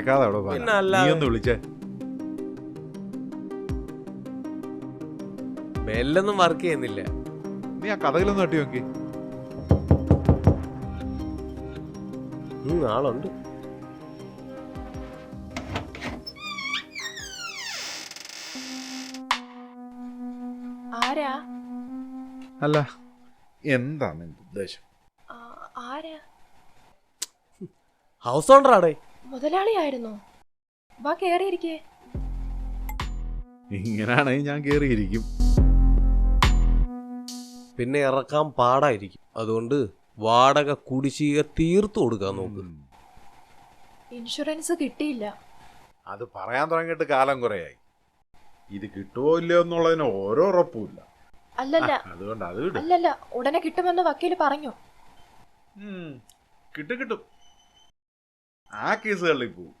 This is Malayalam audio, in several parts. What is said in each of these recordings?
അടക്കാതെ അവിടെ പോകാൻ. പിന്നെ അല്ലാതെ. നീ ഒന്ന് വിളിച്ചേ. ബെല്ലൊന്നും വർക്ക് ചെയ്യുന്നില്ല. നീ ആ കഥകളൊന്നും തട്ടി നോക്കി. ഉം, ആളുണ്ട്. ആരാ? അല്ല എന്താണ് നിന്റെ ഉദ്ദേശം? ആ, ആരാ? ഹൗസ് ഓണറാടേ മുതലാളിയായിരുന്നോ? വാ കേറിയിരിക്കേ. ഇങ്ങനാണെങ്കിൽ ഞാൻ കേറിയിരിക്കും. പിന്നെ ഇറക്കാൻ പാടായിരിക്കും. അതുകൊണ്ട് വാടക കുടിശ്ശിക തീർത്തു കൊടുക്കാൻ നോക്ക്. ഇൻഷുറൻസ് കിട്ടിയില്ല. അത് പറയാൻ തുടങ്ങിയിട്ട് കാലം കുറയായി. ഇത് കിട്ടുമോ ഇല്ലയോ എന്നുള്ളതിന് ഓരോ ഉറപ്പുമില്ല അല്ലല്ല. അതുകൊണ്ട് അത് വിടും. അല്ലല്ല ഉടനെ കിട്ടുമെന്ന് വക്കീൽ പറഞ്ഞു. കിട്ടും കിട്ടും. ആ കേസുകളിൽ പോവും.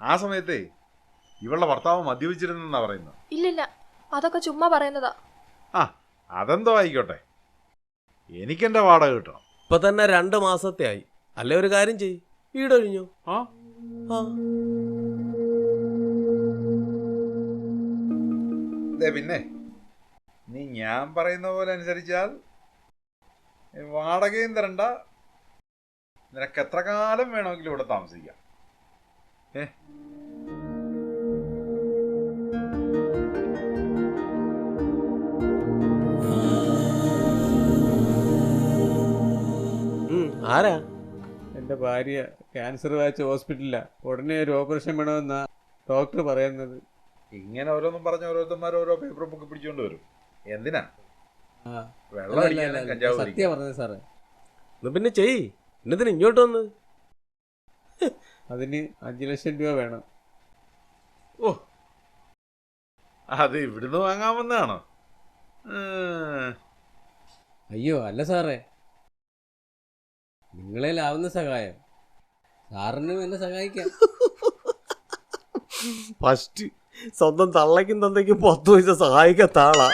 ആ സമയത്തെ ഇവളുടെ ഭർത്താവ് മദ്യപിച്ചിരുന്നെന്നാ പറയുന്നത്. ഇല്ലില്ല അതൊക്കെ ചുമ്മാ പറയുന്നതാ. ആ അതെന്തോ ആയിക്കോട്ടെ. എനിക്കെന്റെ വാടക കിട്ടണം. ഇപ്പൊ തന്നെ രണ്ട് മാസത്തെ ആയി. അല്ലേ ഒരു കാര്യം ചെയ് വീടൊഴിഞ്ഞു ആ. ആ. ദേ പിന്നെ നീ ഞാൻ പറയുന്ന പോലെ അനുസരിച്ചാൽ ഈ വാടകയും തരണ്ട നിനക്ക് എത്ര കാലം വേണമെങ്കിലും ഇവിടെ താമസിക്കാം. ഏ? ആരാ? എന്റെ ഭാര്യ ക്യാൻസർ വായിച്ച ഹോസ്പിറ്റലിലാണ് ഉടനെ ഒരു ഓപ്പറേഷൻ വേണമെന്നാ ഡോക്ടർ പറയുന്നത്. ഇങ്ങനെ ഓരോന്നും പറഞ്ഞ ഓരോരുത്തന്മാർ ഓരോ പേപ്പർ ബുക്ക് പിടിച്ചോണ്ട് വരും. എന്തിനാ? ആ. വെള്ളം സത്യം. പറഞ്ഞത് സാറേ. പിന്നെ ചെയ് എന്നതിന് ഇങ്ങോട്ട് വന്ന് അതിന് അഞ്ച് ലക്ഷം രൂപ വേണം. ഓ. അത് ഇവിടുന്ന് വാങ്ങാമെന്നാണോ അയ്യോ അല്ല സാറേ. നിങ്ങളെ ലാവുന്ന സഹായം. സാറിനും എന്നെ സഹായിക്കാം. ഫസ്റ്റ് സ്വന്തം തള്ളയ്ക്കും തന്തയ്ക്കും പത്ത് പൈസ സഹായിക്കാത്ത ആളാ.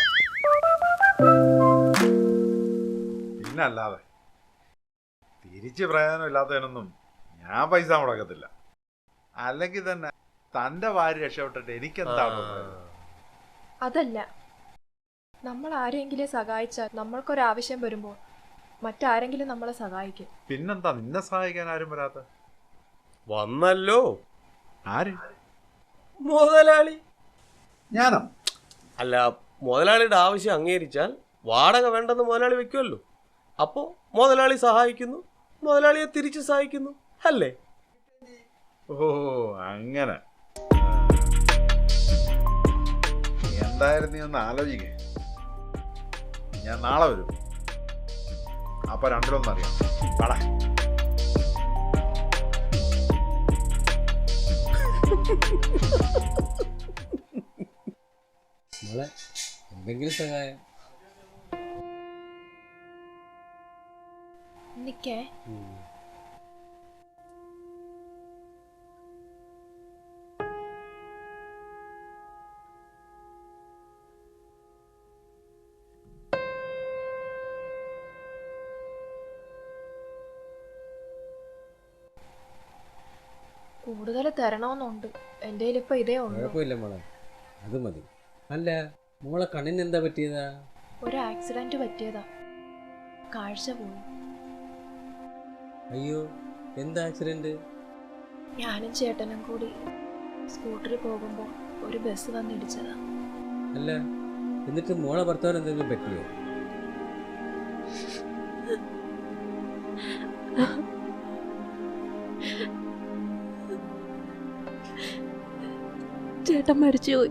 പിന്നെ അല്ലാതെ തിരിച്ച് പ്രയോജനമില്ലാത്തതിനൊന്നും ഞാൻ പൈസ മുടക്കത്തില്ല. അല്ലെങ്കിൽ തന്നെ തന്റെ ഭാര്യ രക്ഷപ്പെട്ടിട്ട് എനിക്കെന്താണ്? അതല്ല. നമ്മൾ ആരെങ്കിലും സഹായിച്ചാൽ നമ്മൾക്കൊരാവശ്യം വരുമ്പോൾ മറ്റാരെങ്കിലും നമ്മളെ സഹായിക്കും. പിന്നെന്താ നിന്നെ സഹായിക്കാൻ ആരും വരാത്ത? വന്നല്ലോ. ആര്? മുതലാളി. ഞാനോ? അല്ല മുതലാളിയുടെ ആവശ്യം അംഗീകരിച്ചാൽ വാടക വേണ്ടെന്ന് മുതലാളി വെക്കുമല്ലോ. അപ്പോ മുതലാളി സഹായിക്കുന്നു. മുതലാളിയെ തിരിച്ചു സഹായിക്കുന്നു. അല്ലേ? ഓ അങ്ങനെ. എന്തായാലും നീ ഒന്ന് ആലോചിക്കേ. ഞാൻ നാളെ വരും. അപ്പൊ രണ്ടിലൊന്നും അറിയാം. വാടാ. മോളെ എന്തെങ്കിലും സഹായം? നിക്കേ. കൂടുതൽ തരണമെന്നുണ്ട്. എന്റെ ഇപ്പൊ ഇതേ ഉള്ളൂ. കുഴപ്പമില്ല മോളെ. അത് മതി. അല്ല മോളെ കണ്ണിന് എന്താ പറ്റിയതാ? ഒരു ആക്സിഡന്റ് പറ്റിയതാ. കാഴ്ച പോയി. അയ്യോ എന്താ ആക്സിഡന്റ് ഞാനും ചേട്ടനും കൂടി സ്കൂട്ടറിൽ പോകുമ്പോൾ ഒരു ബസ് വന്നിടിച്ചതാ അല്ല എന്നിട്ട് മോളെ ഭർത്താവിന് എന്തെങ്കിലും പറ്റിയോ? ചേട്ടൻ മരിച്ചുപോയി.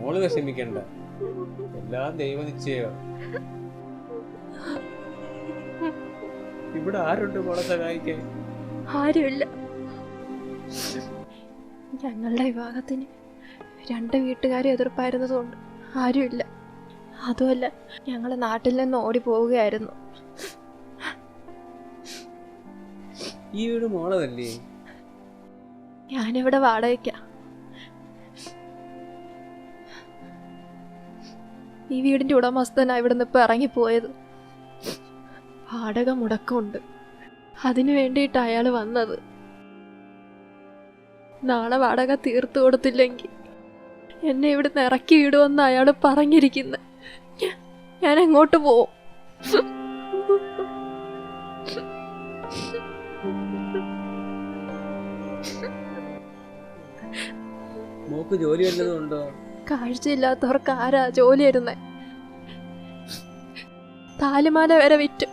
മോൾ വിഷമിക്കണ്ട. എല്ലാം ദൈവനിശ്ചയോ ഇവിടെ ആരുണ്ട് മോളെ സഹായിക്കാൻ? ആരുമില്ല. ഞങ്ങളുടെ വിവാഹത്തിന് രണ്ട് വീട്ടുകാരും എതിർപ്പായിരുന്നതുകൊണ്ട് ആരുമില്ല. അതുമല്ല ഞങ്ങൾ നാട്ടിൽ നിന്ന് ഓടി പോവുകയായിരുന്നു. ഈ വീട് മോളതല്ലേ? ഞാനിവിടെ വാടകയ്ക്ക. ഈ വീടിന്റെ ഉടമസ്ഥനാ നിന്ന് ഇപ്പൊ ഇറങ്ങിപ്പോയത്. വാടക മുടക്കമുണ്ട് അതിനു വേണ്ടിയിട്ട് അയാൾ വന്നത്. നാളെ വാടക തീർത്തു കൊടുത്തില്ലെങ്കിൽ എന്നെ ഇവിടുന്ന് ഇറക്കി വിടുമെന്ന് അയാൾ പറഞ്ഞിരിക്കുന്നു. ഞാൻ എങ്ങോട്ട് പോവും. മോക്ക് ജോലി വല്ലതും ഉണ്ടോ? കാഴ്ചയില്ലാത്തവർക്ക് ആരാ ജോലി തരുന്നേ? താലിമാല വരെ വിറ്റു.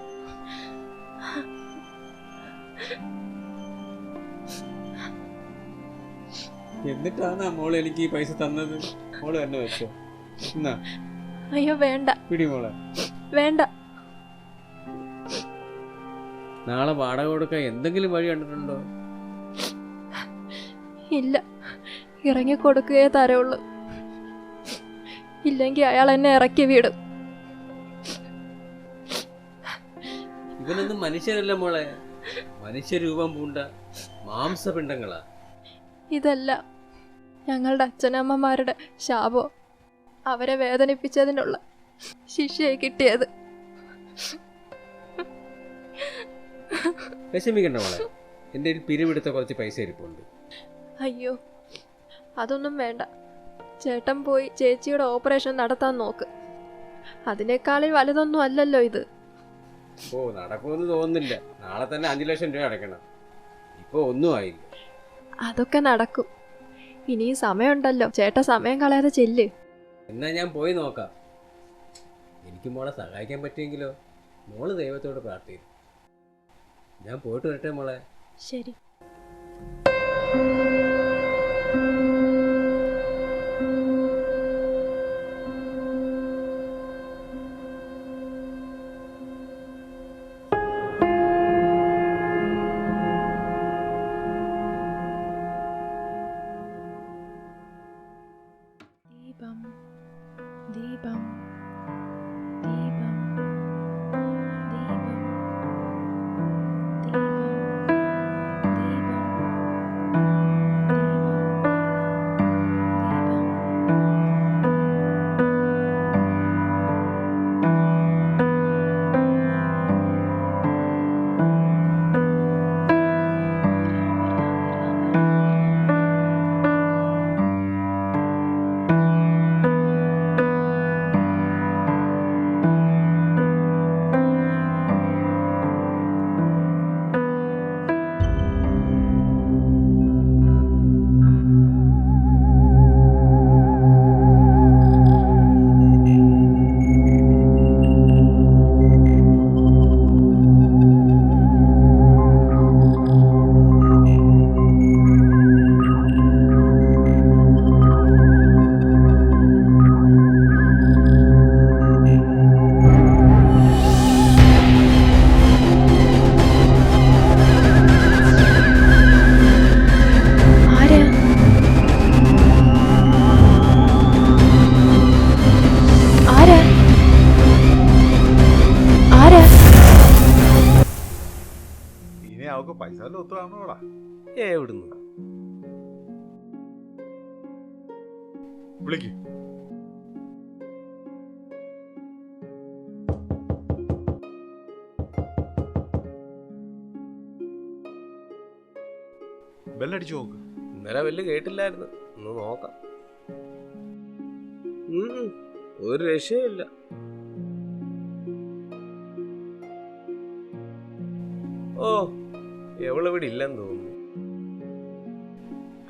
എന്നിട്ടാണ് മോൾ എനിക്ക് ഈ പൈസ തന്നത്? മോൾ തന്നെ വെച്ചോ. എന്നാ? അയ്യോ വേണ്ട. പിടി മോളെ. വേണ്ട. നാളെ വാടക കൊടുക്കാൻ എന്തെങ്കിലും വഴി കണ്ടിട്ടുണ്ടോ? ഇല്ല. ഇറങ്ങി കൊടുക്കുകയേ തരുള്ളൂ ഇല്ലെങ്കിൽ അയാൾ എന്നെ ഇറക്കി വിടും. ഇവനൊന്നും മനുഷ്യരല്ല മോളെ. മനുഷ്യരൂപം പൂണ്ട മാംസപിണ്ഡങ്ങളാ. ഇതല്ല ഞങ്ങളുടെ അച്ഛനമ്മമാരുടെ ശാപോ. അവരെ വേദനിപ്പിച്ചതിനുള്ള ശിക്ഷയെ കിട്ടിയത്. വിഷമിക്കണ്ട മോളെ. എന്റെ പിരിവെടുത്ത കുറച്ച് പൈസ ഇരിപ്പുണ്ട്. അയ്യോ അതൊന്നും വേണ്ട. ചേട്ടൻ പോയി ചേച്ചിയുടെ ഓപ്പറേഷൻ നടത്താൻ നോക്ക്. അതിനേക്കാളിൽ വലുതൊന്നും അല്ലല്ലോ ഇത്. ഓ നടക്കുമെന്ന് തോന്നുന്നില്ല. നാളെ തന്നെ അഞ്ചു ലക്ഷം രൂപ അടയ്ക്കണം. ഇപ്പൊ ഒന്നും ആയില്ല. അതൊക്കെ നടക്കും. ഇനിയും സമയമുണ്ടല്ലോ. ചേട്ടാ സമയം കളയാതെ ചെല്ല്. എന്നാ ഞാൻ പോയി നോക്കാം. എനിക്ക് മോളെ സഹായിക്കാൻ പറ്റിയെങ്കിലോ? മോൾ ദൈവത്തോട് പ്രാർത്ഥിക്കും ഞാൻ പോയിട്ട് വരട്ടെ മോളെ. ശരി. വിളിക്ക്. ബെല്ലടിച്ചു നോക്ക്. ഇന്നലെ ബെല്ല് കേട്ടില്ലായിരുന്നു. ഒന്ന് നോക്കാം. ഒരു രക്ഷയില്ല ഓ എവളിവിടെ ഇല്ലെന്ന് തോന്നുന്നു.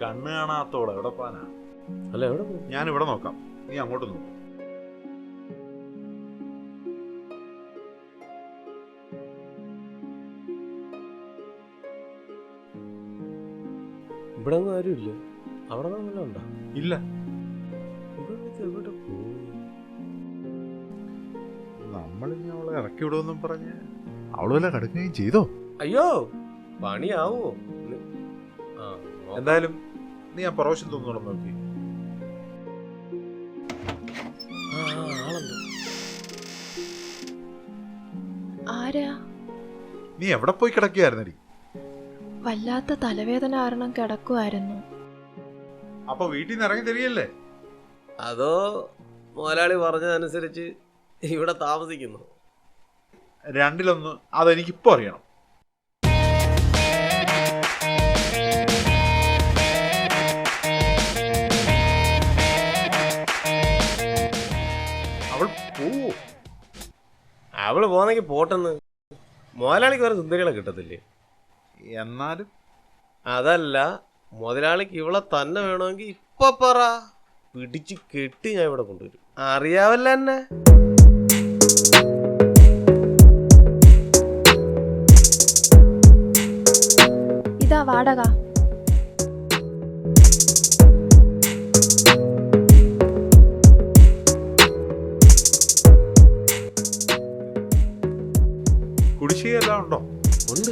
കണ്ണ് കാണാത്തോടെ എവിടെ പോനാ അല്ല എവിടെ പോയി? ഞാൻ ഇവിടെ നോക്കാം. നീ അങ്ങോട്ട് നോക്കും. ഇവിടെ ഒന്നും ആരുമില്ല അവിടെ നല്ല ഉണ്ടോ? ഇല്ല. എവിടെ പോയി നമ്മൾ ഇനി അവളെ ഇറക്കി വിടുമെന്നും പറഞ്ഞ് അവൾ വല്ല കടുക്കുകയും ചെയ്തോ? അയ്യോ പണിയാവോ. എന്തായാലും നീ ആ പ്രൊഫഷൻ തോന്നുന്നു നോക്കി ആരാ? നീ എവിടെ പോയി കിടക്കുകയായിരുന്നടി? വല്ലാത്ത തലവേദന കാരണം കിടക്കുമായിരുന്നു അപ്പൊ വീട്ടിൽ നിന്ന് ഇറങ്ങി തരികയല്ലേ അതോ മുതലാളി പറഞ്ഞതനുസരിച്ച് ഇവിടെ താമസിക്കുന്നു? രണ്ടിലൊന്ന് അതെനിക്കിപ്പോ അറിയണം. അവൾ പോവോ? അവൾ പോന്നെങ്കിൽ പോട്ടെന്ന്. മുതലാളിക്ക് വേറെ സുന്ദരികളെ കിട്ടത്തില്ലേ? എന്നാലും. അതല്ല മുതലാളിക്ക് ഇവളെ തന്നെ വേണമെങ്കിൽ ഇപ്പൊ പറ. പിടിച്ച് കെട്ടി ഞാൻ ഇവിടെ കൊണ്ടുവരും. അറിയാവല്ല എന്നെ? ഇതാ വാടക. കുടിശ്ശികയെല്ലാം ഉണ്ടോ? ഉണ്ട്.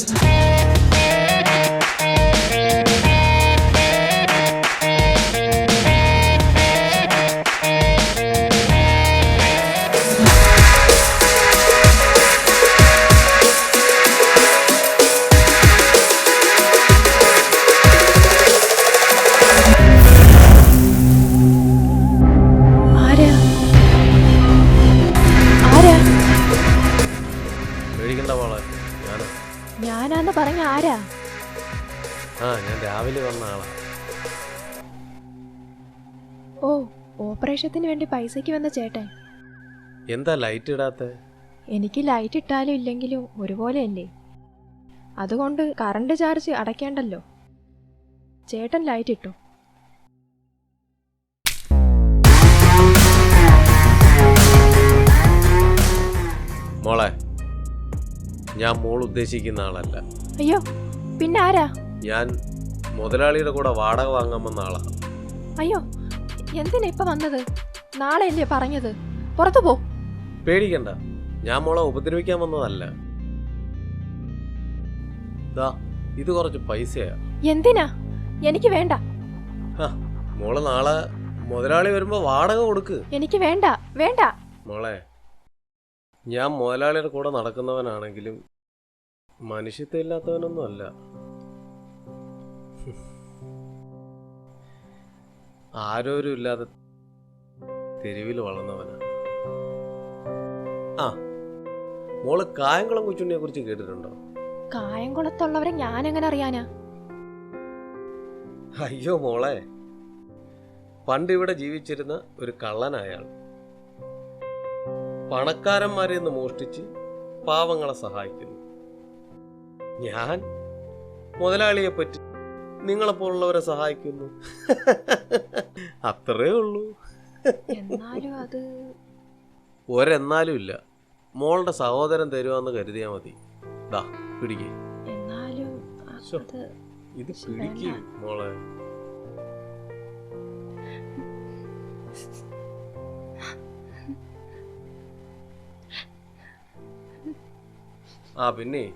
പേടിക്കണ്ട മോളെ ഞാനാ. ഞാനാന്ന് പറഞ്ഞ ആരാ? ആ ഞാൻ രാവിലെ വന്ന ആളാ. ഓ ഓപ്പറേഷത്തിന് വേണ്ടി പൈസയ്ക്ക് വന്ന ചേട്ടൻ. എന്താ ലൈറ്റ് ഇടാത്ത? എനിക്ക് ലൈറ്റ് ഇട്ടാലും ഇല്ലെങ്കിലും ഒരുപോലെയല്ലേ? അതുകൊണ്ട് കറണ്ട് ചാർജ് അടയ്ക്കേണ്ടല്ലോ. ചേട്ടൻ ലൈറ്റ് ഇട്ടു. മോളെ ഞാൻ മോൾ ഉദ്ദേശിക്കുന്ന ആളല്ല. അയ്യോ പിന്നെ ആരാ? ഞാൻ മുതലാളിയുടെ കൂടെ വാടക വാങ്ങാൻ വന്ന ആളാ. അയ്യോ എന്തിനാ ഇപ്പൊ വന്നത്? നാളെ അല്ലേ പറഞ്ഞത്? പുറത്തു പോ. പേടിക്കണ്ട. ഞാൻ മോളെ ഉപദ്രവിക്കാൻ വന്നതല്ല. ദാ ഇത് കുറച്ച് പൈസയാ. എന്തിനാ? എനിക്ക് വേണ്ട. മോളെ നാളെ മുതലാളി വരുമ്പോ വാടക കൊടുക്ക്. എനിക്ക് വേണ്ട വേണ്ട. മോളെ ഞാൻ മുതലാളിയുടെ കൂടെ നടക്കുന്നവനാണെങ്കിലും മനുഷ്യത്വം ഇല്ലാത്തവനൊന്നും അല്ല. ആരോരും ഇല്ലാതെ തെരുവിൽ വളർന്നവനാണ് ആ മോൾ കായംകുളം കൊച്ചുണ്ണിയെ കുറിച്ച് കേട്ടിട്ടുണ്ടോ? കായംകുളത്തുള്ളവരെ ഞാൻ എങ്ങനെ അറിയാനാ? അയ്യോ മോളെ പണ്ട് ഇവിടെ ജീവിച്ചിരുന്ന ഒരു കള്ളനയാൾ പണക്കാരന്മാരെ നിന്ന് മോഷ്ടിച്ച് പാവങ്ങളെ സഹായിക്കുന്നു. ഞാൻ മുതലാളിയെ പറ്റി നിങ്ങളെപ്പോലുള്ളവരെ സഹായിക്കുന്നു? അത്രേ ഉള്ളൂ. ഒരെന്നാലും ഇല്ല. മോളുടെ സഹോദരൻ തരുവാന്ന് കരുതിയാ മതി. ദാ പിടിക്കേ. ഇത് പിടിക്കേ. മോളെ. ആ പിന്നെ.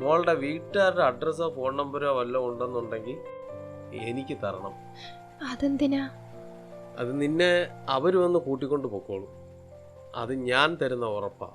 മോളുടെ വീട്ടുകാരുടെ അഡ്രസ്സോ ഫോൺ നമ്പറോ വല്ലതും ഉണ്ടെന്നുണ്ടെങ്കിൽ എനിക്ക് തരണം. അതെന്തിനാ? അത് നിന്നെ അവർ വന്ന് കൂട്ടിക്കൊണ്ട് പൊക്കോളും. അത് ഞാൻ തരുന്ന ഉറപ്പാ.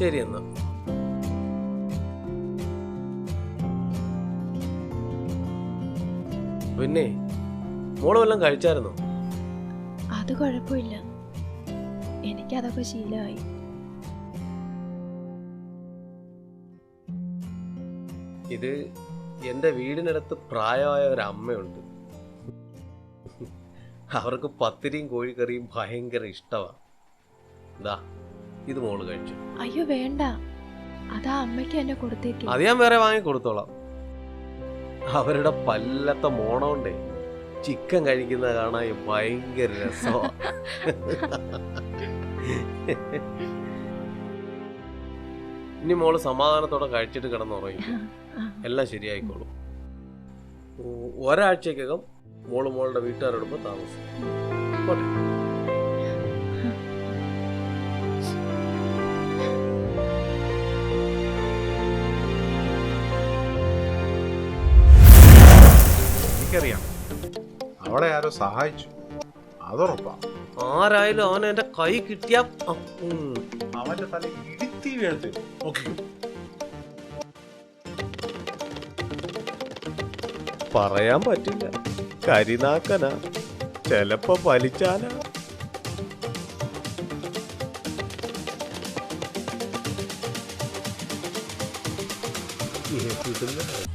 ശരി എന്നാ. പിന്നെ മോൾ വല്ലതും കഴിച്ചായിരുന്നോ? അത് കുഴപ്പമില്ല. എനിക്കതൊക്കെ ശീലമായി. ഇത് എന്റെ വീടിനടുത്ത് പ്രായമായ ഒരു അമ്മയുണ്ട്. അവർക്ക് പത്തിരിയും കോഴിക്കറിയും ഭയങ്കര ഇഷ്ടമാണ് ദാ ഇത് മോൾ കഴിച്ചു. അയ്യോ വേണ്ട. അതാ അമ്മയ്ക്ക് എന്നെ കൊടുത്തേക്ക്. അത് ഞാൻ വേറെ വാങ്ങി കൊടുത്തോളാം. അവരുടെ പല്ലത്തെ മോണോണ്ടേ ചിക്കൻ കഴിക്കുന്ന കാണാൻ ഭയങ്കര രസമാണ് ഇനി മോൾ സമാധാനത്തോടെ കഴിച്ചിട്ട് കിടന്നുറങ്ങി എല്ലാം ശരിയായിക്കോളും. ഒരാഴ്ചക്കകം മോൾ മോളുടെ വീട്ടുകാരോടൊപ്പം താമസിക്കും. എനിക്കറിയാം. അവളെ ആരോ സഹായിച്ചു. അതുറപ്പാ. ആരായാലും അവൻ എന്റെ കൈ കിട്ടിയ. അവന്റെ തല ഇടുത്തി വീഴത്ത് നോക്കിക്കോ പറയാൻ പറ്റില്ല. കരിനാക്കനാ. ചെലപ്പോ വലിച്ചാന. എവിടുന്ന്